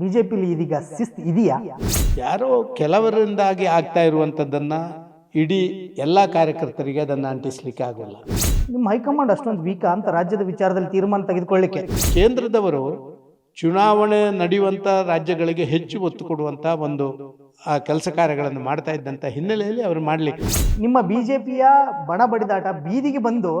ಬಿಜೆಪಿಲಿ ಇದೀಗ ಶಿಸ್ತು ಇದೆಯಾ? ಯಾರೋ ಕೆಲವರಿಂದಾಗಿ ಆಗ್ತಾ ಇರುವಂಥದ್ದನ್ನು ಇಡೀ ಎಲ್ಲ ಕಾರ್ಯಕರ್ತರಿಗೆ ಅದನ್ನು ಅಂಟಿಸ್ಲಿಕ್ಕೆ ಆಗೋಲ್ಲ. ನಿಮ್ಮ ಹೈಕಮಾಂಡ್ ಅಷ್ಟೊಂದು ವೀಕಾ ಅಂತ ರಾಜ್ಯದ ವಿಚಾರದಲ್ಲಿ ತೀರ್ಮಾನ ತೆಗೆದುಕೊಳ್ಳಿಕ್ಕೆ. ಕೇಂದ್ರದವರು ಚುನಾವಣೆ ನಡೆಯುವಂಥ ರಾಜ್ಯಗಳಿಗೆ ಹೆಚ್ಚು ಒತ್ತು ಕೊಡುವಂಥ ಒಂದು ಆ ಕೆಲಸ ಕಾರ್ಯಗಳನ್ನು ಮಾಡ್ತಾ ಇದ್ದಂಥ ಹಿನ್ನೆಲೆಯಲ್ಲಿ ಅವರು ಮಾಡಲಿಕ್ಕೆ. ನಿಮ್ಮ ಬಿಜೆಪಿಯ ಬಣ ಬಡಿದಾಟ ಬೀದಿಗೆ ಬಂದು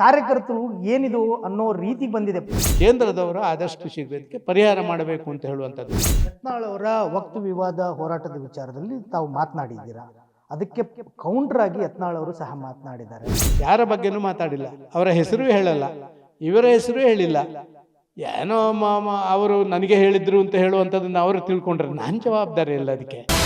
ಕಾರ್ಯಕರ್ತರು ಏನಿದು ಅನ್ನೋ ರೀತಿ ಬಂದಿದೆ. ಕೇಂದ್ರದವರು ಆದಷ್ಟು ಶೀಘ್ರಕ್ಕೆ ಪರಿಹಾರ ಮಾಡಬೇಕು ಅಂತ ಹೇಳುವಂಥದ್ದು. ಯತ್ನಾಳ್ ಅವರ ವಕ್ತು ವಿವಾದ ಹೋರಾಟದ ವಿಚಾರದಲ್ಲಿ ತಾವು ಮಾತನಾಡಿದ್ದೀರಾ? ಅದಕ್ಕೆ ಕೌಂಟರ್ ಆಗಿ ಯತ್ನಾಳ್ ಅವರು ಸಹ ಮಾತನಾಡಿದ್ದಾರೆ. ಯಾರ ಬಗ್ಗೆನೂ ಮಾತಾಡಿಲ್ಲ. ಅವರ ಹೆಸರು ಹೇಳಲ್ಲ. ಇವರ ಹೆಸರು ಹೇಳಿಲ್ಲ. ಏನೋ ಮ- ಮ- ಅವರು ನನಗೆ ಹೇಳಿದ್ರು ಅಂತ ಹೇಳುವಂಥದ್ದನ್ನು ಅವರು ತಿಳ್ಕೊಂಡ್ರೆ ನಾನು ಜವಾಬ್ದಾರಿ ಇಲ್ಲ ಅದಕ್ಕೆ.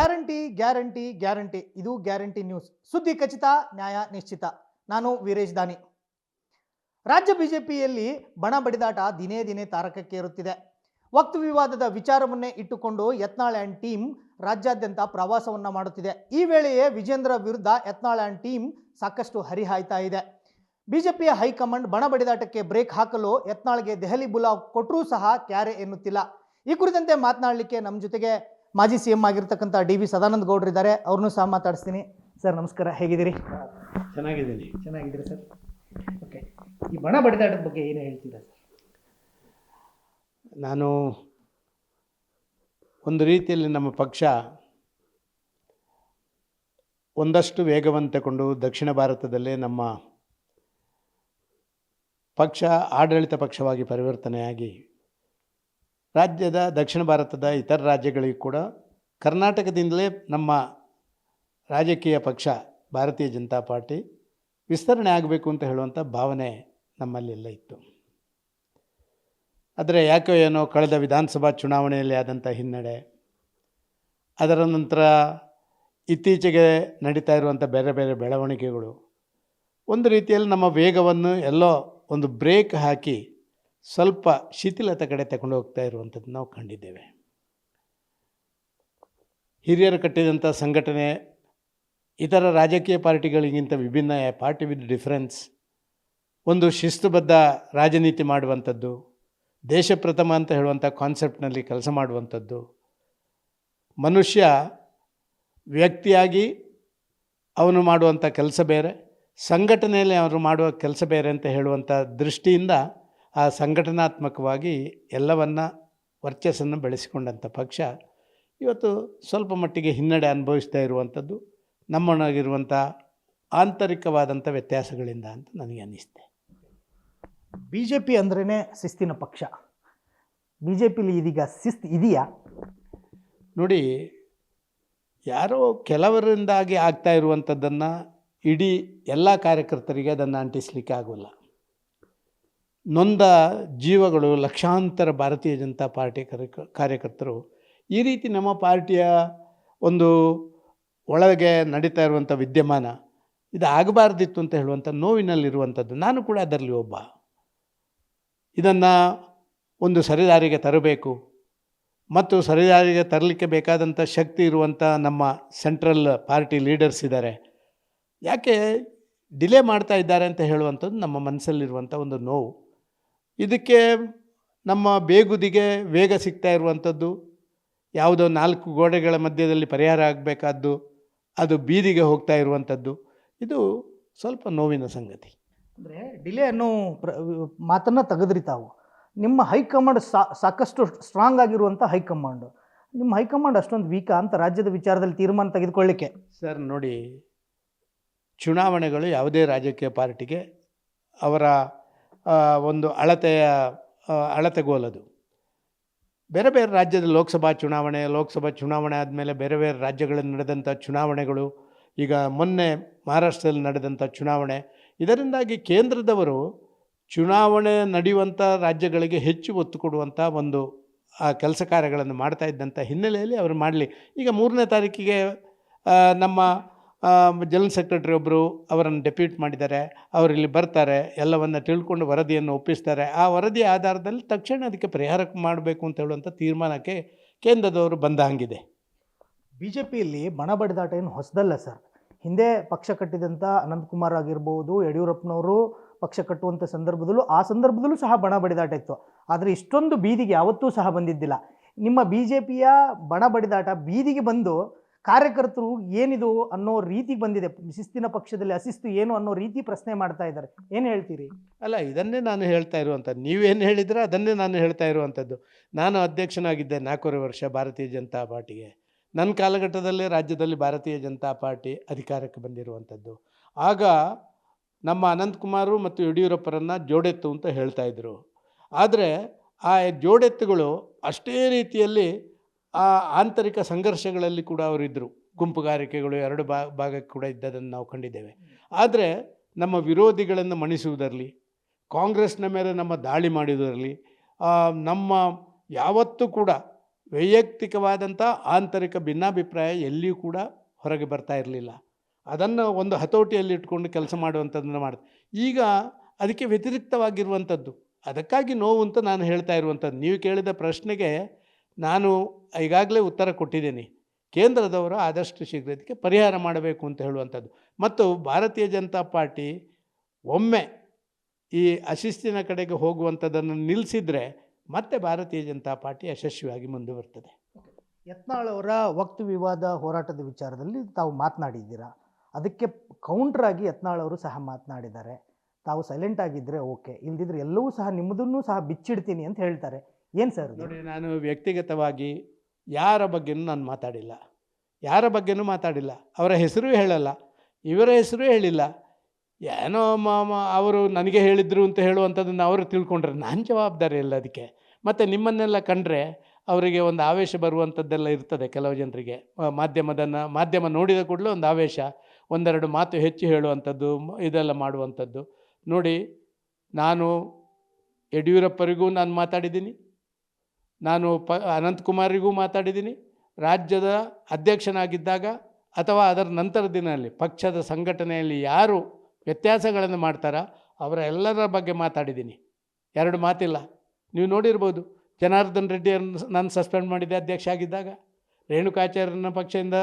Guarantee guarantee guarantee. ಇದು ಗ್ಯಾರಂಟಿ ನ್ಯೂಸ್. ಸುದ್ದಿ ಖಚಿತ, ನ್ಯಾಯ ನಿಶ್ಚಿತ. ನಾನು ವೀರೇಶ್ ದಾನಿ. ರಾಜ್ಯ ಬಿಜೆಪಿಯಲ್ಲಿ ಬಣ ಬಡಿದಾಟ ದಿನೇ ದಿನೇ ತಾರಕಕ್ಕೆ ಏರುತ್ತಿದೆ. ವಕ್ತು ವಿವಾದದ ವಿಚಾರವನ್ನೇ ಇಟ್ಟುಕೊಂಡು ಯತ್ನಾಳ್ ಆ್ಯಂಡ್ ಟೀಮ್ ರಾಜ್ಯಾದ್ಯಂತ ಪ್ರವಾಸವನ್ನ ಮಾಡುತ್ತಿದೆ. ಈ ವೇಳೆಯೇ ವಿಜೇಂದ್ರ ವಿರುದ್ಧ ಯತ್ನಾಳ್ ಆ್ಯಂಡ್ ಟೀಮ್ ಸಾಕಷ್ಟು ಹರಿಹಾಯ್ತಾ ಇದೆ. ಬಿಜೆಪಿಯ ಹೈಕಮಾಂಡ್ ಬಣ ಬಡಿದಾಟಕ್ಕೆ ಬ್ರೇಕ್ ಹಾಕಲು ಯತ್ನಾಳ್ಗೆ ದೆಹಲಿ ಬುಲಾವ್ ಕೊಟ್ಟರೂ ಸಹ ಕ್ಯಾರೆ ಎನ್ನುತ್ತಿಲ್ಲ. ಈ ಕುರಿತಂತೆ ಮಾತನಾಡಲಿಕ್ಕೆ ನಮ್ಮ ಜೊತೆಗೆ ಮಾಜಿ ಸಿ ಎಂ ಆಗಿರ್ತಕ್ಕಂಥ ಡಿ ವಿ ಸದಾನಂದ ಗೌಡ್ರಿದ್ದಾರೆ ಅವ್ರನ್ನೂ ಸಹ ಮಾತಾಡಿಸ್ತೀನಿ. ಸರ್ ನಮಸ್ಕಾರ. ಹೇಗಿದ್ದೀರಿ? ಚೆನ್ನಾಗಿದ್ದೀನಿ. ಚೆನ್ನಾಗಿದ್ದೀರಿ ಸರ್? ಓಕೆ ಈ ಬಣ ಬಡಿದಾಟದ ಬಗ್ಗೆ ಏನು ಹೇಳ್ತೀರಾ ಸರ್? ನಾನು ಒಂದು ರೀತಿಯಲ್ಲಿ ನಮ್ಮ ಪಕ್ಷ ಒಂದಷ್ಟು ವೇಗವನ್ನು ತಗೊಂಡು ದಕ್ಷಿಣ ಭಾರತದಲ್ಲೇ ನಮ್ಮ ಪಕ್ಷ ಆಡಳಿತ ಪಕ್ಷವಾಗಿ ಪರಿವರ್ತನೆಯಾಗಿ ರಾಜ್ಯದ ದಕ್ಷಿಣ ಭಾರತದ ಇತರ ರಾಜ್ಯಗಳಿಗೂ ಕೂಡ ಕರ್ನಾಟಕದಿಂದಲೇ ನಮ್ಮ ರಾಜಕೀಯ ಪಕ್ಷ, ಭಾರತೀಯ ಜನತಾ ಪಾರ್ಟಿ ವಿಸ್ತರಣೆ ಆಗಬೇಕು ಅಂತ ಹೇಳುವಂಥ ಭಾವನೆ ನಮ್ಮಲ್ಲೆಲ್ಲ ಇತ್ತು. ಆದರೆ ಯಾಕೋ ಏನೋ ಕಳೆದ ವಿಧಾನಸಭಾ ಚುನಾವಣೆಯಲ್ಲಿ ಆದಂಥ ಹಿನ್ನಡೆ, ಅದರ ನಂತರ ಇತ್ತೀಚೆಗೆ ನಡೀತಾ ಇರುವಂಥ ಬೇರೆ ಬೇರೆ ಬೆಳವಣಿಗೆಗಳು, ಒಂದು ರೀತಿಯಲ್ಲಿ ನಮ್ಮ ವೇಗವನ್ನು ಎಲ್ಲೋ ಒಂದು ಬ್ರೇಕ್ ಹಾಕಿ ಸ್ವಲ್ಪ ಶಿಥಿಲತೆ ಕಡೆ ತಗೊಂಡು ಹೋಗ್ತಾ ಇರುವಂಥದ್ದು ನಾವು ಕಂಡಿದ್ದೇವೆ. ಹಿರಿಯರು ಕಟ್ಟಿದಂಥ ಸಂಘಟನೆ, ಇತರ ರಾಜಕೀಯ ಪಾರ್ಟಿಗಳಿಗಿಂತ ವಿಭಿನ್ನ ಪಾರ್ಟಿ ವಿತ್ ಡಿಫರೆನ್ಸ್, ಒಂದು ಶಿಸ್ತುಬದ್ಧ ರಾಜನೀತಿ ಮಾಡುವಂಥದ್ದು, ದೇಶ ಪ್ರಥಮ ಅಂತ ಹೇಳುವಂಥ ಕಾನ್ಸೆಪ್ಟ್ನಲ್ಲಿ ಕೆಲಸ ಮಾಡುವಂಥದ್ದು, ಮನುಷ್ಯ ವ್ಯಕ್ತಿಯಾಗಿ ಅವನು ಮಾಡುವಂಥ ಕೆಲಸ ಬೇರೆ, ಸಂಘಟನೆಯಲ್ಲಿ ಅವರು ಮಾಡುವ ಕೆಲಸ ಬೇರೆ ಅಂತ ಹೇಳುವಂಥ ದೃಷ್ಟಿಯಿಂದ ಆ ಸಂಘಟನಾತ್ಮಕವಾಗಿ ಎಲ್ಲವನ್ನ ವರ್ಚಸ್ಸನ್ನು ಬೆಳೆಸಿಕೊಂಡಂಥ ಪಕ್ಷ ಇವತ್ತು ಸ್ವಲ್ಪ ಮಟ್ಟಿಗೆ ಹಿನ್ನಡೆ ಅನುಭವಿಸ್ತಾ ಇರುವಂಥದ್ದು ನಮ್ಮೊಳಗಿರುವಂಥ ಆಂತರಿಕವಾದಂಥ ವ್ಯತ್ಯಾಸಗಳಿಂದ ಅಂತ ನನಗೆ ಅನ್ನಿಸ್ತೆ. ಬಿ ಜೆ ಪಿ ಅಂದ್ರೇ ಶಿಸ್ತಿನ ಪಕ್ಷ. ಬಿ ಜೆ ಪಿಲಿ ಇದೀಗ ಶಿಸ್ತು ಇದೆಯಾ? ನೋಡಿ ಯಾರೋ ಕೆಲವರಿಂದಾಗಿ ಆಗ್ತಾ ಇರುವಂಥದ್ದನ್ನು ಇಡೀ ಎಲ್ಲ ಕಾರ್ಯಕರ್ತರಿಗೆ ಅದನ್ನು ಅಂಟಿಸ್ಲಿಕ್ಕೆ ಆಗೋಲ್ಲ. ನೊಂದ ಜೀವಗಳು ಲಕ್ಷಾಂತರ ಭಾರತೀಯ ಜನತಾ ಪಾರ್ಟಿ ಕಾರ್ಯಕ ಕಾರ್ಯಕರ್ತರು ಈ ರೀತಿ ನಮ್ಮ ಪಾರ್ಟಿಯ ಒಂದು ಒಳಗೆ ನಡೀತಾ ಇರುವಂಥ ವಿದ್ಯಮಾನ ಇದು ಆಗಬಾರ್ದಿತ್ತು ಅಂತ ಹೇಳುವಂಥ ನೋವಿನಲ್ಲಿರುವಂಥದ್ದು ನಾನು ಕೂಡ ಅದರಲ್ಲಿ ಒಬ್ಬ. ಇದನ್ನು ಒಂದು ಸರಿದಾರಿಗೆ ತರಬೇಕು. ಮತ್ತು ಸರಿದಾರಿಗೆ ತರಲಿಕ್ಕೆ ಬೇಕಾದಂಥ ಶಕ್ತಿ ಇರುವಂಥ ನಮ್ಮ ಸೆಂಟ್ರಲ್ ಪಾರ್ಟಿ ಲೀಡರ್ಸ್ ಇದ್ದಾರೆ ಯಾಕೆ ಡಿಲೇ ಮಾಡ್ತಾ ಇದ್ದಾರೆ ಅಂತ ಹೇಳುವಂಥದ್ದು ನಮ್ಮ ಮನಸ್ಸಲ್ಲಿರುವಂಥ ಒಂದು ನೋವು. ಇದಕ್ಕೆ ನಮ್ಮ ಬೇಗುದಿಗೆ ವೇಗ ಸಿಗ್ತಾ ಇರುವಂಥದ್ದು. ಯಾವುದೋ ನಾಲ್ಕು ಗೋಡೆಗಳ ಮಧ್ಯದಲ್ಲಿ ಪರಿಹಾರ ಆಗಬೇಕಾದ್ದು ಅದು ಬೀದಿಗೆ ಹೋಗ್ತಾ ಇರುವಂಥದ್ದು. ಇದು ಸ್ವಲ್ಪ ನೋವಿನ ಸಂಗತಿ. ಅಂದರೆ ಡಿಲೇ ಅನ್ನೋ ಪ್ರ ಮಾತನ್ನು ತೆಗೆದ್ರಿ ತಾವು. ನಿಮ್ಮ ಹೈಕಮಾಂಡ್ ಸಾ ಸಾಕಷ್ಟು ಸ್ಟ್ರಾಂಗ್ ಆಗಿರುವಂಥ ಹೈಕಮಾಂಡ್. ನಿಮ್ಮ ಹೈಕಮಾಂಡ್ ಅಷ್ಟೊಂದು ವೀಕಾ ಅಂತ ರಾಜ್ಯದ ವಿಚಾರದಲ್ಲಿ ತೀರ್ಮಾನ ತೆಗೆದುಕೊಳ್ಳಿಕ್ಕೆ. ಸರ್ ನೋಡಿ ಚುನಾವಣೆಗಳು ಯಾವುದೇ ರಾಜಕೀಯ ಪಾರ್ಟಿಗೆ ಅವರ ಒಂದು ಅಳತೆಯ ಅಳತೆಗೋಲದು ಬೇರೆ ಬೇರೆ ರಾಜ್ಯದ ಲೋಕಸಭಾ ಚುನಾವಣೆ ಲೋಕಸಭಾ ಚುನಾವಣೆ ಆದಮೇಲೆ ಬೇರೆ ಬೇರೆ ರಾಜ್ಯಗಳಲ್ಲಿ ನಡೆದಂಥ ಚುನಾವಣೆಗಳು, ಈಗ ಮೊನ್ನೆ ಮಹಾರಾಷ್ಟ್ರದಲ್ಲಿ ನಡೆದಂಥ ಚುನಾವಣೆ, ಇದರಿಂದಾಗಿ ಕೇಂದ್ರದವರು ಚುನಾವಣೆ ನಡೆಯುವಂಥ ರಾಜ್ಯಗಳಿಗೆ ಹೆಚ್ಚು ಒತ್ತು ಕೊಡುವಂಥ ಒಂದು, ಆ, ಕೆಲಸ ಕಾರ್ಯಗಳನ್ನು ಮಾಡ್ತಾ ಇದ್ದಂಥ ಹಿನ್ನೆಲೆಯಲ್ಲಿ ಅವರು ಮಾಡಲಿ. ಈಗ ಮೂರನೇ ತಾರೀಕಿಗೆ ನಮ್ಮ ಜನರಲ್ ಸೆಕ್ರೆಟರಿ ಒಬ್ಬರು ಅವರನ್ನು ಡೆಪ್ಯೂಟ್ ಮಾಡಿದ್ದಾರೆ. ಅವರು ಇಲ್ಲಿ ಬರ್ತಾರೆ. ಎಲ್ಲವನ್ನು ತಿಳ್ಕೊಂಡು ವರದಿಯನ್ನು ಒಪ್ಪಿಸ್ತಾರೆ. ಆ ವರದಿ ಆಧಾರದಲ್ಲಿ ತಕ್ಷಣ ಅದಕ್ಕೆ ಪರಿಹಾರ ಮಾಡಬೇಕು ಅಂತ ಹೇಳುವಂಥ ತೀರ್ಮಾನಕ್ಕೆ ಕೇಂದ್ರದವರು ಬಂದ ಹಂಗಿದೆ. ಬಿ ಜೆ ಪಿಯಲ್ಲಿ ಬಣ ಬಡಿದಾಟ ಏನು ಹೊಸದಲ್ಲ ಸರ್. ಹಿಂದೆ ಪಕ್ಷ ಕಟ್ಟಿದಂಥ ಅನಂತಕುಮಾರ್ ಆಗಿರ್ಬೋದು, ಯಡಿಯೂರಪ್ಪನವರು ಪಕ್ಷ ಕಟ್ಟುವಂಥ ಸಂದರ್ಭದಲ್ಲೂ ಆ ಸಂದರ್ಭದಲ್ಲೂ ಸಹ ಬಣ ಬಡಿದಾಟ ಇತ್ತು. ಆದರೆ ಇಷ್ಟೊಂದು ಬೀದಿಗೆ ಯಾವತ್ತೂ ಸಹ ಬಂದಿದ್ದಿಲ್ಲ. ನಿಮ್ಮ ಬಿ ಜೆ ಪಿಯ ಬಣ ಬಡಿದಾಟ ಬೀದಿಗೆ ಬಂದು ಕಾರ್ಯಕರ್ತರು ಏನಿದು ಅನ್ನೋ ರೀತಿ ಬಂದಿದೆ. ಶಿಸ್ತಿನ ಪಕ್ಷದಲ್ಲಿ ಅಶಿಸ್ತು ಏನು ಅನ್ನೋ ರೀತಿ ಪ್ರಶ್ನೆ ಮಾಡ್ತಾ ಇದ್ದಾರೆ. ಏನು ಹೇಳ್ತೀರಿ? ಅಲ್ಲ, ಇದನ್ನೇ ನಾನು ಹೇಳ್ತಾ ಇರುವಂಥದ್ದು ನೀವೇನು ಹೇಳಿದ್ರೆ ಅದನ್ನೇ ನಾನು ಹೇಳ್ತಾ ಇರುವಂಥದ್ದು ನಾನು ಅಧ್ಯಕ್ಷನಾಗಿದ್ದೆ ನಾಲ್ಕೂವರೆ ವರ್ಷ ಭಾರತೀಯ ಜನತಾ ಪಾರ್ಟಿಗೆ. ನನ್ನ ಕಾಲಘಟ್ಟದಲ್ಲೇ ರಾಜ್ಯದಲ್ಲಿ ಭಾರತೀಯ ಜನತಾ ಪಾರ್ಟಿ ಅಧಿಕಾರಕ್ಕೆ ಬಂದಿರುವಂಥದ್ದು ಆಗ ನಮ್ಮ ಅನಂತಕುಮಾರು ಮತ್ತು ಯಡಿಯೂರಪ್ಪರನ್ನು ಜೋಡೆತ್ತು ಅಂತ ಹೇಳ್ತಾ ಇದ್ರು. ಆದರೆ ಆ ಜೋಡೆತ್ತುಗಳು ಅಷ್ಟೇ ರೀತಿಯಲ್ಲಿ ಆ ಆಂತರಿಕ ಸಂಘರ್ಷಗಳಲ್ಲಿ ಕೂಡ ಅವರಿದ್ದರು ಗುಂಪುಗಾರಿಕೆಗಳು ಎರಡು ಬಾ, ಭಾಗಕ್ಕೆ ಕೂಡ ಇದ್ದದನ್ನು ನಾವು ಕಂಡಿದ್ದೇವೆ. ಆದರೆ ನಮ್ಮ ವಿರೋಧಿಗಳನ್ನು ಮಣಿಸುವುದರಲ್ಲಿ, ಕಾಂಗ್ರೆಸ್ನ ಮೇಲೆ ನಮ್ಮ ದಾಳಿ ಮಾಡಿದರಲ್ಲಿ ನಮ್ಮ ಯಾವತ್ತೂ ಕೂಡ ವೈಯಕ್ತಿಕವಾದಂಥ ಆಂತರಿಕ ಭಿನ್ನಾಭಿಪ್ರಾಯ ಎಲ್ಲಿಯೂ ಕೂಡ ಹೊರಗೆ ಬರ್ತಾ ಇರಲಿಲ್ಲ. ಅದನ್ನು ಒಂದು ಹತೋಟಿಯಲ್ಲಿ ಇಟ್ಕೊಂಡು ಕೆಲಸ ಮಾಡುವಂಥದ್ದನ್ನು ಮಾಡಿದೆ. ಈಗ ಅದಕ್ಕೆ ವ್ಯತಿರಿಕ್ತವಾಗಿರುವಂಥದ್ದು, ಅದಕ್ಕಾಗಿ ನೋವು ಅಂತ ನಾನು ಹೇಳ್ತಾ ಇರುವಂಥದ್ದು. ನೀವು ಕೇಳಿದ ಪ್ರಶ್ನೆಗೆ ನಾನು ಈಗಾಗಲೇ ಉತ್ತರ ಕೊಟ್ಟಿದ್ದೀನಿ. ಕೇಂದ್ರದವರು ಆದಷ್ಟು ಶೀಘ್ರ ಇದಕ್ಕೆ ಪರಿಹಾರ ಮಾಡಬೇಕು ಅಂತ ಹೇಳುವಂಥದ್ದು. ಮತ್ತು ಭಾರತೀಯ ಜನತಾ ಪಾರ್ಟಿ ಒಮ್ಮೆ ಈ ಅಶಿಸ್ತಿನ ಕಡೆಗೆ ಹೋಗುವಂಥದ್ದನ್ನು ನಿಲ್ಲಿಸಿದರೆ ಮತ್ತೆ ಭಾರತೀಯ ಜನತಾ ಪಾರ್ಟಿ ಯಶಸ್ವಿಯಾಗಿ ಮುಂದುವರ್ತದೆ. ಯತ್ನಾಳ್ ಅವರ ವಕ್ತು ವಿವಾದ ಹೋರಾಟದ ವಿಚಾರದಲ್ಲಿ ತಾವು ಮಾತನಾಡಿದ್ದೀರಾ? ಅದಕ್ಕೆ ಕೌಂಟರ್ ಆಗಿ ಯತ್ನಾಳ್ ಅವರು ಸಹ ಮಾತನಾಡಿದ್ದಾರೆ. ತಾವು ಸೈಲೆಂಟ್ ಆಗಿದ್ದರೆ ಓಕೆ ಇಲ್ದಿದ್ರೆ ಎಲ್ಲವೂ ಸಹ ನಿಮ್ಮದನ್ನು ಸಹ ಬಿಚ್ಚಿಡ್ತೀನಿ ಅಂತ ಹೇಳ್ತಾರೆ. ಏನು ಸರ್ ನೋಡಿ, ನಾನು ವ್ಯಕ್ತಿಗತವಾಗಿ ಯಾರ ಬಗ್ಗೆನೂ ನಾನು ಮಾತಾಡಿಲ್ಲ. ಯಾರ ಬಗ್ಗೆನೂ ಮಾತಾಡಿಲ್ಲ. ಅವರ ಹೆಸರು ಹೇಳಲ್ಲ. ಇವರ ಹೆಸರು ಹೇಳಿಲ್ಲ. ಏನೋ ಮಾಮ, ಅವರು ನನಗೆ ಹೇಳಿದ್ರು ಅಂತ ಹೇಳುವಂಥದ್ದನ್ನು ಅವರು ತಿಳ್ಕೊಂಡ್ರೆ ನಾನು ಜವಾಬ್ದಾರಿ ಇಲ್ಲ ಅದಕ್ಕೆ. ಮತ್ತು ನಿಮ್ಮನ್ನೆಲ್ಲ ಕಂಡ್ರೆ ಅವರಿಗೆ ಒಂದು ಆವೇಶ ಬರುವಂಥದ್ದೆಲ್ಲ ಇರ್ತದೆ ಕೆಲವು ಜನರಿಗೆ. ಮಾಧ್ಯಮದನ್ನು, ಮಾಧ್ಯಮ ನೋಡಿದ ಕೂಡಲೇ ಒಂದು ಆವೇಶ, ಒಂದೆರಡು ಮಾತು ಹೆಚ್ಚು ಹೇಳುವಂಥದ್ದು, ಇದೆಲ್ಲ ಮಾಡುವಂಥದ್ದು. ನೋಡಿ, ನಾನು ಯಡಿಯೂರಪ್ಪರಿಗೂ ನಾನು ಮಾತಾಡಿದ್ದೀನಿ. ನಾನು ಪ ಅನಂತಕುಮಾರಿಗೂ ಮಾತಾಡಿದ್ದೀನಿ. ರಾಜ್ಯದ ಅಧ್ಯಕ್ಷನಾಗಿದ್ದಾಗ ಅಥವಾ ಅದರ ನಂತರ ದಿನದಲ್ಲಿ ಪಕ್ಷದ ಸಂಘಟನೆಯಲ್ಲಿ ಯಾರು ವ್ಯತ್ಯಾಸಗಳನ್ನು ಮಾಡ್ತಾರೋ ಅವರ ಎಲ್ಲರ ಬಗ್ಗೆ ಮಾತಾಡಿದ್ದೀನಿ. ಎರಡು ಮಾತಿಲ್ಲ. ನೀವು ನೋಡಿರ್ಬೋದು, ಜನಾರ್ದನ್ ರೆಡ್ಡಿಯನ್ನು ನಾನು ಸಸ್ಪೆಂಡ್ ಮಾಡಿದ್ದೆ ಅಧ್ಯಕ್ಷ ಆಗಿದ್ದಾಗ. ರೇಣುಕಾಚಾರ್ಯರನ್ನ ಪಕ್ಷದಿಂದ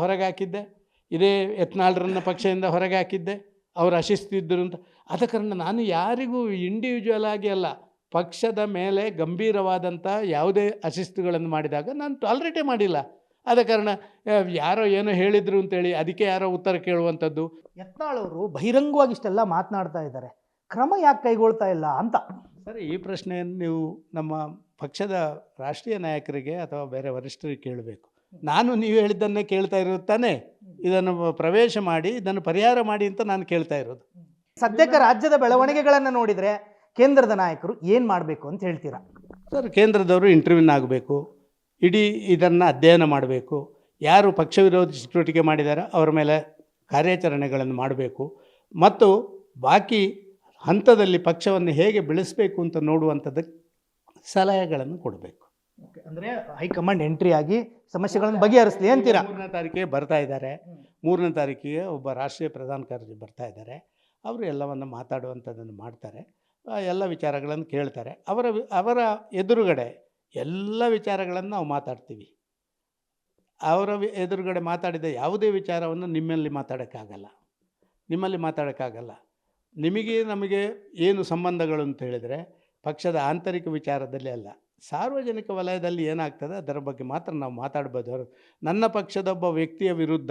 ಹೊರಗೆ ಹಾಕಿದ್ದೆ. ಇದೇ ಯತ್ನಾಳ್ರನ್ನ ಪಕ್ಷದಿಂದ ಹೊರಗೆ ಹಾಕಿದ್ದೆ. ಅವರು ಅಶಿಸ್ತಿದ್ದರು ಅಂತ. ಅದ ಕಾರಣ ನಾನು ಯಾರಿಗೂ ಇಂಡಿವಿಜುವಲ್ ಆಗಿ ಅಲ್ಲ. ಪಕ್ಷದ ಮೇಲೆ ಗಂಭೀರವಾದಂಥ ಯಾವುದೇ ಅಶಿಸ್ತುಗಳನ್ನು ಮಾಡಿದಾಗ ನಾನು ಟಾಲ್ರೇಟೇ ಮಾಡಿಲ್ಲ. ಆದ ಕಾರಣ ಯಾರೋ ಏನೋ ಹೇಳಿದರು ಅಂತೇಳಿ ಅದಕ್ಕೆ ಯಾರೋ ಉತ್ತರ ಕೇಳುವಂಥದ್ದು. ಯತ್ನಾಳವರು ಬಹಿರಂಗವಾಗಿ ಇಷ್ಟೆಲ್ಲ ಮಾತನಾಡ್ತಾ ಇದ್ದಾರೆ. ಕ್ರಮ ಯಾಕೆ ಕೈಗೊಳ್ತಾ ಇಲ್ಲ ಅಂತ. ಸರಿ ಈ ಪ್ರಶ್ನೆಯನ್ನು ನೀವು ನಮ್ಮ ಪಕ್ಷದ ರಾಷ್ಟ್ರೀಯ ನಾಯಕರಿಗೆ ಅಥವಾ ಬೇರೆ ವರಿಷ್ಠರಿಗೆ ಕೇಳಬೇಕು. ನಾನು ನೀವು ಹೇಳಿದ್ದನ್ನೇ ಕೇಳ್ತಾ ಇರೋದು ತಾನೇ. ಇದನ್ನು ಪ್ರವೇಶ ಮಾಡಿ ಇದನ್ನು ಪರಿಹಾರ ಮಾಡಿ ಅಂತ ನಾನು ಕೇಳ್ತಾ ಇರೋದು. ಸದ್ಯಕ್ಕೆ ರಾಜ್ಯದ ಬೆಳವಣಿಗೆಗಳನ್ನು ನೋಡಿದರೆ ಕೇಂದ್ರದ ನಾಯಕರು ಏನು ಮಾಡಬೇಕು ಅಂತ ಹೇಳ್ತೀರಾ? ಸರ್ ಕೇಂದ್ರದವರು ಇಂಟರ್ವ್ಯೂನ್ ಆಗಬೇಕು ಇಡೀ ಇದನ್ನು ಅಧ್ಯಯನ ಮಾಡಬೇಕು ಯಾರು ಪಕ್ಷ ವಿರೋಧಿ ಚಟುವಟಿಕೆ ಮಾಡಿದಾರೋ ಅವರ ಮೇಲೆ ಕಾರ್ಯಾಚರಣೆಗಳನ್ನು ಮಾಡಬೇಕು ಮತ್ತು ಬಾಕಿ ಹಂತದಲ್ಲಿ ಪಕ್ಷವನ್ನು ಹೇಗೆ ಬೆಳೆಸಬೇಕು ಅಂತ ನೋಡುವಂಥದ್ದಕ್ಕೆ ಸಲಹೆಗಳನ್ನು ಕೊಡಬೇಕು. ಅಂದರೆ ಹೈಕಮಾಂಡ್ ಎಂಟ್ರಿ ಆಗಿ ಸಮಸ್ಯೆಗಳನ್ನು ಬಗೆಹರಿಸಲಿ ಅಂತೀರಾ? ಮೂರನೇ ತಾರೀಕಿಗೆ ಬರ್ತಾ ಇದ್ದಾರೆ. ಮೂರನೇ ತಾರೀಕಿಗೆ ಒಬ್ಬ ರಾಷ್ಟ್ರೀಯ ಪ್ರಧಾನ ಕಾರ್ಯದರ್ಶಿ ಬರ್ತಾ ಇದ್ದಾರೆ. ಅವರು ಎಲ್ಲವನ್ನು ಮಾತಾಡುವಂಥದ್ದನ್ನು ಮಾಡ್ತಾರೆ. ಎಲ್ಲ ವಿಚಾರಗಳನ್ನು ಕೇಳ್ತಾರೆ. ಅವರ ಅವರ ಎದುರುಗಡೆ ಎಲ್ಲ ವಿಚಾರಗಳನ್ನು ನಾವು ಮಾತಾಡ್ತೀವಿ. ಅವರ ಎದುರುಗಡೆ ಮಾತಾಡಿದ ಯಾವುದೇ ವಿಚಾರವನ್ನು ನಿಮ್ಮಲ್ಲಿ ಮಾತಾಡೋಕ್ಕಾಗಲ್ಲ. ನಿಮ್ಮಲ್ಲಿ ಮಾತಾಡೋಕ್ಕಾಗಲ್ಲ. ನಿಮಗೆ ನಮಗೆ ಏನು ಸಂಬಂಧಗಳು ಅಂತ ಹೇಳಿದರೆ ಪಕ್ಷದ ಆಂತರಿಕ ವಿಚಾರದಲ್ಲಿ ಅಲ್ಲ. ಸಾರ್ವಜನಿಕ ವಲಯದಲ್ಲಿ ಏನಾಗ್ತದೆ ಅದರ ಬಗ್ಗೆ ಮಾತ್ರ ನಾವು ಮಾತಾಡ್ಬೋದು. ನನ್ನ ಪಕ್ಷದ ಒಬ್ಬ ವ್ಯಕ್ತಿಯ ವಿರುದ್ಧ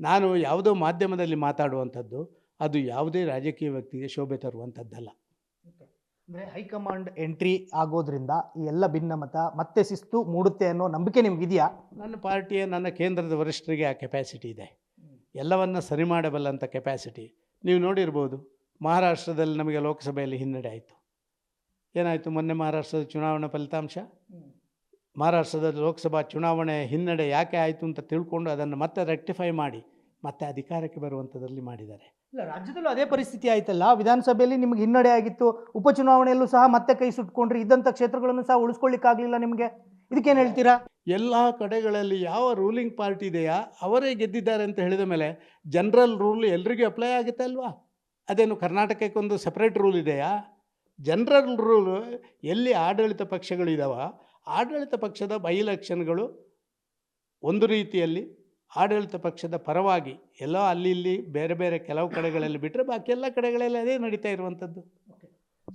ನಾನು ಯಾವುದೋ ಮಾಧ್ಯಮದಲ್ಲಿ ಮಾತಾಡುವಂಥದ್ದು ಅದು ಯಾವುದೇ ರಾಜಕೀಯ ವ್ಯಕ್ತಿಗೆ ಶೋಭೆ ತರುವಂಥದ್ದಲ್ಲ. ಅಂದ್ರೆ ಹೈಕಮಾಂಡ್ ಎಂಟ್ರಿ ಆಗೋದ್ರಿಂದ ಈ ಎಲ್ಲ ಭಿನ್ನಮತ ಮತ್ತೆ ಶಿಸ್ತು ಮೂಡುತ್ತೆ ಅನ್ನೋ ನಂಬಿಕೆ ನಿಮಗಿದೆಯಾ ನನ್ನ ಪಾರ್ಟಿಯ ನನ್ನ ಕೇಂದ್ರದ ವರಿಷ್ಠರಿಗೆ ಆ ಕೆಪ್ಯಾಸಿಟಿ ಇದೆ. ಎಲ್ಲವನ್ನ ಸರಿ ಮಾಡಬಲ್ಲಂಥ ಕೆಪ್ಯಾಸಿಟಿ ನೀವು ನೋಡಿರ್ಬೋದು ಮಹಾರಾಷ್ಟ್ರದಲ್ಲಿ ನಮಗೆ ಲೋಕಸಭೆಯಲ್ಲಿ ಹಿನ್ನಡೆ ಆಯಿತು. ಏನಾಯಿತು ಮೊನ್ನೆ ಮಹಾರಾಷ್ಟ್ರದ ಚುನಾವಣಾ ಫಲಿತಾಂಶ? ಮಹಾರಾಷ್ಟ್ರದ ಲೋಕಸಭಾ ಚುನಾವಣೆ ಹಿನ್ನಡೆ ಯಾಕೆ ಆಯಿತು ಅಂತ ತಿಳ್ಕೊಂಡು ಅದನ್ನು ಮತ್ತೆ ರೆಕ್ಟಿಫೈ ಮಾಡಿ ಮತ್ತೆ ಅಧಿಕಾರಕ್ಕೆ ಬರುವಂಥದ್ರಲ್ಲಿ ಮಾಡಿದ್ದಾರೆ. ಇಲ್ಲ, ರಾಜ್ಯದಲ್ಲೂ ಅದೇ ಪರಿಸ್ಥಿತಿ ಆಯ್ತಲ್ಲ. ವಿಧಾನಸಭೆಯಲ್ಲಿ ನಿಮ್ಗೆ ಹಿನ್ನಡೆ ಆಗಿತ್ತು. ಉಪಚುನಾವಣೆಯಲ್ಲೂ ಸಹ ಮತ್ತೆ ಕೈ ಸುಟ್ಕೊಂಡ್ರಿ. ಇದ್ದಂಥ ಕ್ಷೇತ್ರಗಳನ್ನು ಸಹ ಉಳಿಸ್ಕೊಳ್ಳಿಕ್ಕಾಗಲಿಲ್ಲ ನಿಮಗೆ. ಇದಕ್ಕೇನು ಹೇಳ್ತೀರಾ? ಎಲ್ಲ ಕಡೆಗಳಲ್ಲಿ ಯಾವ ರೂಲಿಂಗ್ ಪಾರ್ಟಿ ಇದೆಯಾ? ಅವರೇ ಗೆದ್ದಿದ್ದಾರೆ ಅಂತ ಹೇಳಿದ ಮೇಲೆ ಜನರಲ್ ರೂಲ್ ಎಲ್ರಿಗೂ ಅಪ್ಲೈ ಆಗುತ್ತೆ ಅಲ್ವಾ? ಅದೇನು ಕರ್ನಾಟಕಕ್ಕೊಂದು ಸಪ್ರೇಟ್ ರೂಲ್ ಇದೆಯಾ? ಜನರಲ್ ರೂಲ್ ಎಲ್ಲಿ ಆಡಳಿತ ಪಕ್ಷಗಳಿದಾವ ಆಡಳಿತ ಪಕ್ಷದ ಬೈ ಎಲೆಕ್ಷನ್ಗಳು ಒಂದು ರೀತಿಯಲ್ಲಿ ಆಡಳಿತ ಪಕ್ಷದ ಪರವಾಗಿ ಎಲ್ಲೋ ಅಲ್ಲಿ ಇಲ್ಲಿ ಬೇರೆ ಬೇರೆ ಕೆಲವು ಕಡೆಗಳಲ್ಲಿ ಬಿಟ್ಟರೆ ಬಾಕಿ ಎಲ್ಲ ಕಡೆಗಳಲ್ಲಿ ಅದೇ ನಡೀತಾ ಇರುವಂಥದ್ದು.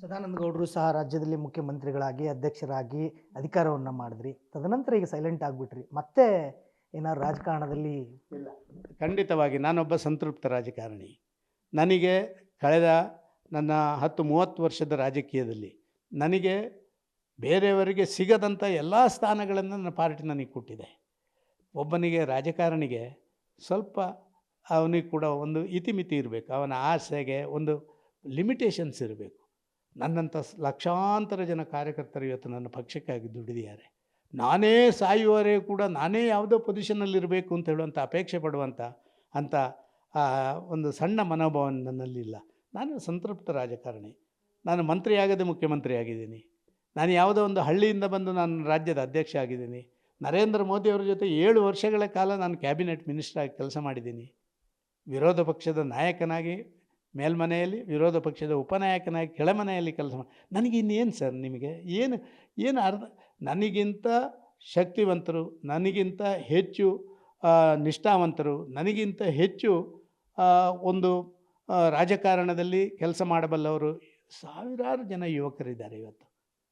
ಸದಾನಂದ ಗೌಡರು ಸಹ ರಾಜ್ಯದಲ್ಲಿ ಮುಖ್ಯಮಂತ್ರಿಗಳಾಗಿ ಅಧ್ಯಕ್ಷರಾಗಿ ಅಧಿಕಾರವನ್ನು ಮಾಡಿದ್ರಿ. ತದನಂತರ ಈಗ ಸೈಲೆಂಟ್ ಆಗಿಬಿಟ್ರಿ. ಮತ್ತೆ ಏನಾದ್ರು ರಾಜಕಾರಣದಲ್ಲಿ ಇಲ್ಲ. ಖಂಡಿತವಾಗಿ ನಾನೊಬ್ಬ ಸಂತೃಪ್ತ ರಾಜಕಾರಣಿ. ನನಗೆ ಕಳೆದ ನನ್ನ ಹತ್ತು ಮೂವತ್ತು ವರ್ಷದ ರಾಜಕೀಯದಲ್ಲಿ ನನಗೆ ಬೇರೆಯವರಿಗೆ ಸಿಗದಂಥ ಎಲ್ಲ ಸ್ಥಾನಗಳನ್ನು ನನ್ನ ಪಾರ್ಟಿ ನನಗೆ ಕೊಟ್ಟಿದೆ. ಒಬ್ಬನಿಗೆ ರಾಜಕಾರಣಿಗೆ ಸ್ವಲ್ಪ ಅವನಿಗೆ ಕೂಡ ಒಂದು ಇತಿಮಿತಿ ಇರಬೇಕು, ಅವನ ಆಸೆಗೆ ಒಂದು ಲಿಮಿಟೇಷನ್ಸ್ ಇರಬೇಕು. ನನ್ನಂಥ ಲಕ್ಷಾಂತರ ಜನ ಕಾರ್ಯಕರ್ತರು ಇವತ್ತು ನನ್ನ ಪಕ್ಷಕ್ಕಾಗಿ ದುಡಿದಿದ್ದಾರೆ. ನಾನೇ ಸಾಯುವರೇ ಕೂಡ ನಾನೇ ಯಾವುದೋ ಪೊಸಿಷನಲ್ಲಿರಬೇಕು ಅಂತ ಹೇಳುವಂಥ ಅಪೇಕ್ಷೆ ಪಡುವಂಥ ಅಂಥ ಒಂದು ಸಣ್ಣ ಮನೋಭಾವ ನನ್ನಲ್ಲಿಲ್ಲ ನಾನು ಸಂತೃಪ್ತ ರಾಜಕಾರಣಿ. ನಾನು ಮಂತ್ರಿಯಾಗದೆ ಮುಖ್ಯಮಂತ್ರಿ ಆಗಿದ್ದೀನಿ ನಾನು ಯಾವುದೋ ಒಂದು ಹಳ್ಳಿಯಿಂದ ಬಂದು ನಾನು ರಾಜ್ಯದ ಅಧ್ಯಕ್ಷ ಆಗಿದ್ದೀನಿ. ನರೇಂದ್ರ ಮೋದಿಯವರ ಜೊತೆ ಏಳು ವರ್ಷಗಳ ಕಾಲ ನಾನು ಕ್ಯಾಬಿನೆಟ್ ಮಿನಿಸ್ಟರ್ ಆಗಿ ಕೆಲಸ ಮಾಡಿದ್ದೀನಿ. ವಿರೋಧ ಪಕ್ಷದ ನಾಯಕನಾಗಿ, ಮೇಲ್ಮನೆಯಲ್ಲಿ ವಿರೋಧ ಪಕ್ಷದ ಉಪನಾಯಕನಾಗಿ, ಕೆಳಮನೆಯಲ್ಲಿ ಕೆಲಸ ಮಾಡಿ ನನಗೆ ಇನ್ನೇನು ಸರ್ ನಿಮಗೆ? ಏನು ಏನು ಅರ್ಧ, ನನಗಿಂತ ಶಕ್ತಿವಂತರು, ನನಗಿಂತ ಹೆಚ್ಚು ನಿಷ್ಠಾವಂತರು, ನನಗಿಂತ ಹೆಚ್ಚು ಒಂದು ರಾಜಕಾರಣದಲ್ಲಿ ಕೆಲಸ ಮಾಡಬಲ್ಲವರು ಸಾವಿರಾರು ಜನ ಯುವಕರಿದ್ದಾರೆ ಇವತ್ತು.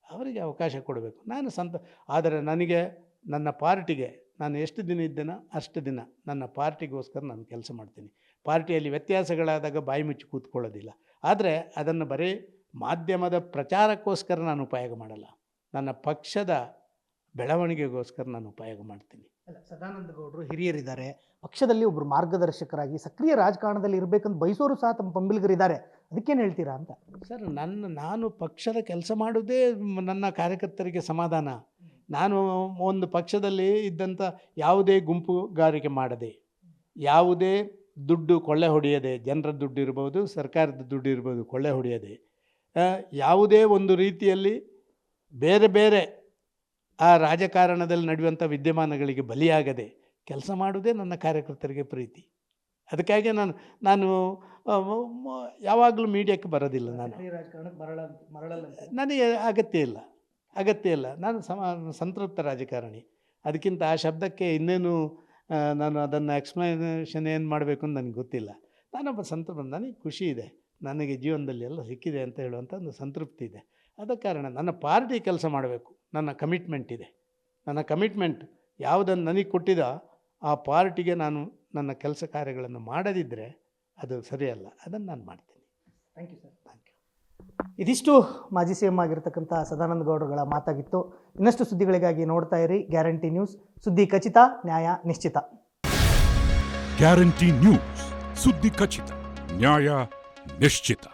ಅವರಿಗೆ ಅವಕಾಶ ಕೊಡಬೇಕು. ನಾನು ಸಂತ, ಆದರೆ ನನಗೆ ನನ್ನ ಪಾರ್ಟಿಗೆ ನಾನು ಎಷ್ಟು ದಿನ ಇದ್ದೇನೋ ಅಷ್ಟು ದಿನ ನನ್ನ ಪಾರ್ಟಿಗೋಸ್ಕರ ನಾನು ಕೆಲಸ ಮಾಡ್ತೀನಿ. ಪಾರ್ಟಿಯಲ್ಲಿ ವ್ಯತ್ಯಾಸಗಳಾದಾಗ ಬಾಯಿ ಮುಚ್ಚಿ ಕೂತ್ಕೊಳ್ಳೋದಿಲ್ಲ. ಆದರೆ ಅದನ್ನು ಬರೀ ಮಾಧ್ಯಮದ ಪ್ರಚಾರಕ್ಕೋಸ್ಕರ ನಾನು ಉಪಯೋಗ ಮಾಡಲ್ಲ. ನನ್ನ ಪಕ್ಷದ ಬೆಳವಣಿಗೆಗೋಸ್ಕರ ನಾನು ಉಪಯೋಗ ಮಾಡ್ತೀನಿ. ಅಲ್ಲ ಸದಾನಂದ ಗೌಡರು ಹಿರಿಯರಿದ್ದಾರೆ. ಪಕ್ಷದಲ್ಲಿ ಒಬ್ಬರು ಮಾರ್ಗದರ್ಶಕರಾಗಿ ಸಕ್ರಿಯ ರಾಜಕಾರಣದಲ್ಲಿ ಇರಬೇಕಂತ ಬಯಸೋರು ಸಹ ತಮ್ಮ ಪಂಬಿಲಿಗರಿದ್ದಾರೆ ಅದಕ್ಕೇನು ಹೇಳ್ತೀರಾ ಅಂತ? ಸರ್ ನನ್ನ ನಾನು ಪಕ್ಷದ ಕೆಲಸ ಮಾಡೋದೇ ನನ್ನ ಕಾರ್ಯಕರ್ತರಿಗೆ ಸಮಾಧಾನ. ನಾನು ಒಂದು ಪಕ್ಷದಲ್ಲಿ ಇದ್ದಂಥ ಯಾವುದೇ ಗುಂಪುಗಾರಿಕೆ ಮಾಡದೆ ಯಾವುದೇ ದುಡ್ಡು ಕೊಳ್ಳೆ ಹೊಡೆಯದೆ ಜನರ ದುಡ್ಡು ಇರ್ಬೋದು ಸರ್ಕಾರದ ದುಡ್ಡು ಇರ್ಬೋದು ಕೊಳ್ಳೆ ಹೊಡೆಯದೆ ಯಾವುದೇ ಒಂದು ರೀತಿಯಲ್ಲಿ ಬೇರೆ ಬೇರೆ ಆ ರಾಜಕಾರಣದಲ್ಲಿ ನಡೆಯುವಂಥ ವಿದ್ಯಮಾನಗಳಿಗೆ ಬಲಿಯಾಗದೆ ಕೆಲಸ ಮಾಡುವುದೇ ನನ್ನ ಕಾರ್ಯಕರ್ತರಿಗೆ ಪ್ರೀತಿ. ಅದಕ್ಕಾಗಿ ನಾನು ನಾನು ಯಾವಾಗಲೂ ಮೀಡಿಯಾಕ್ಕೆ ಬರೋದಿಲ್ಲ ನಾನು. ನನಗೆ ಅಗತ್ಯ ಇಲ್ಲ. ಅಗತ್ಯ ಇಲ್ಲ. ನಾನು ಸಮ ಸಂತೃಪ್ತ ರಾಜಕಾರಣಿ. ಅದಕ್ಕಿಂತ ಆ ಶಬ್ದಕ್ಕೆ ಇನ್ನೇನು ನಾನು ಅದನ್ನು ಎಕ್ಸ್ಪ್ಲನೇಷನ್ ಏನು ಮಾಡಬೇಕು ಅಂತ ನನಗೆ ಗೊತ್ತಿಲ್ಲ. ನಾನೊಬ್ಬ ಸಂತೃಪ್ತ ನನಗೆ ಖುಷಿ ಇದೆ. ನನಗೆ ಜೀವನದಲ್ಲಿ ಎಲ್ಲ ಸಿಕ್ಕಿದೆ ಅಂತ ಹೇಳುವಂಥ ಒಂದು ಸಂತೃಪ್ತಿ ಇದೆ. ಆದ ಕಾರಣ ನನ್ನ ಪಾರ್ಟಿ ಕೆಲಸ ಮಾಡಬೇಕು. ನನ್ನ ಕಮಿಟ್ಮೆಂಟ್ ಇದೆ. ನನ್ನ ಕಮಿಟ್ಮೆಂಟ್ ಯಾವುದನ್ನು ನನಗೆ ಕೊಟ್ಟಿದ ಆ ಪಾರ್ಟಿಗೆ ನಾನು ನನ್ನ ಕೆಲಸ ಕಾರ್ಯಗಳನ್ನು ಮಾಡದಿದ್ದರೆ ಅದು ಸರಿಯಲ್ಲ. ಅದನ್ನು ನಾನು ಮಾಡ್ತೀನಿ. ಥ್ಯಾಂಕ್ ಯು ಸರ್ ಇದಿಷ್ಟು ಮಾಜಿ ಸಿ ಎಂ ಆಗಿರ್ತಕ್ಕಂಥ ಸದಾನಂದ ಗೌಡರುಗಳ ಮಾತಾಗಿತ್ತು. ಇನ್ನಷ್ಟು ಸುದ್ದಿಗಳಿಗಾಗಿ ನೋಡ್ತಾ ಇರಿ ಗ್ಯಾರಂಟಿ ನ್ಯೂಸ್. ಸುದ್ದಿ ಖಚಿತ, ನ್ಯಾಯ ನಿಶ್ಚಿತ. ಗ್ಯಾರಂಟಿ ನ್ಯೂಸ್, ಸುದ್ದಿ ಖಚಿತ, ನ್ಯಾಯ ನಿಶ್ಚಿತ.